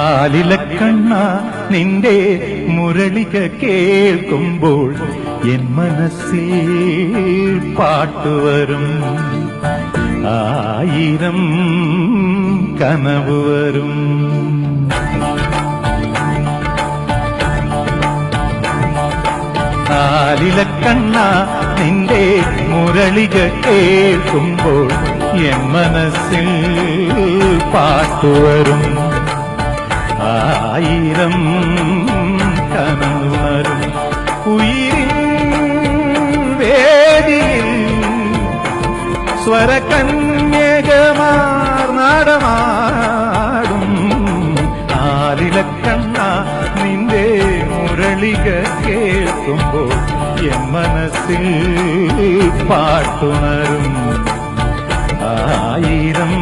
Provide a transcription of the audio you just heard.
ആലിലക്കണ്ണ നിന്റെ മുരളിക കേൾക്കുമ്പോൾ എൻ മനസ്സിൽ പാട്ടുവരും ആയിരം കനവ് വരും. ആലിലക്കണ്ണ നിന്റെ മുരളിക കേൾക്കുമ്പോൾ എൻ മനസ്സിൽ പാട്ടുവരും ആയിരം കനവാരും ഉയിരിൻ വേദിയിൽ സ്വരകന്യകമാർ നാടമാടും. ആലിലക്കണ്ണ നിന്റെ മുരളിക കേൾക്കുമ്പോൾ എൻ മനസ്സിൽ പാട്ടുണരും. ആയിരം